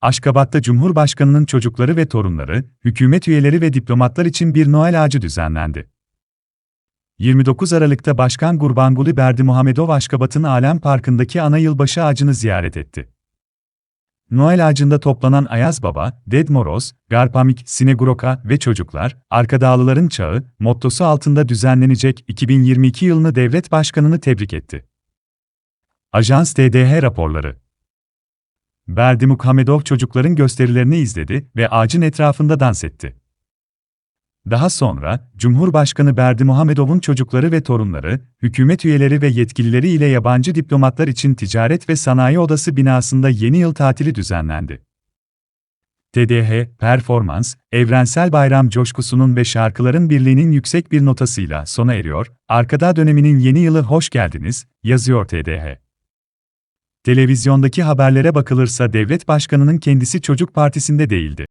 Aşkabat'ta Cumhurbaşkanının çocukları ve torunları, hükümet üyeleri ve diplomatlar için bir Noel ağacı düzenlendi. 29 Aralık'ta Başkan Gurbanguly Berdimuhamedov Aşkabat'ın Alem Parkı'ndaki ana yılbaşı ağacını ziyaret etti. Noel ağacında toplanan Ayaz Baba, Ded Moroz, Garpamik, Sineguroka ve çocuklar, Arkadağlıların Çağı, mottosu altında düzenlenecek 2022 yılını devlet başkanını tebrik etti. Ajans TDH raporları Berdimukhamedov çocukların gösterilerini izledi ve ağacın etrafında dans etti. Daha sonra, Cumhurbaşkanı Berdimuhamedov'un çocukları ve torunları, hükümet üyeleri ve yetkilileri ile yabancı diplomatlar için Ticaret ve Sanayi Odası binasında yeni yıl tatili düzenlendi. TDH, performans, evrensel bayram coşkusunun ve şarkıların birliğinin yüksek bir notasıyla sona eriyor, arkada döneminin yeni yılı hoş geldiniz, yazıyor TDH. Televizyondaki haberlere bakılırsa devlet başkanının kendisi çocuk partisinde değildi.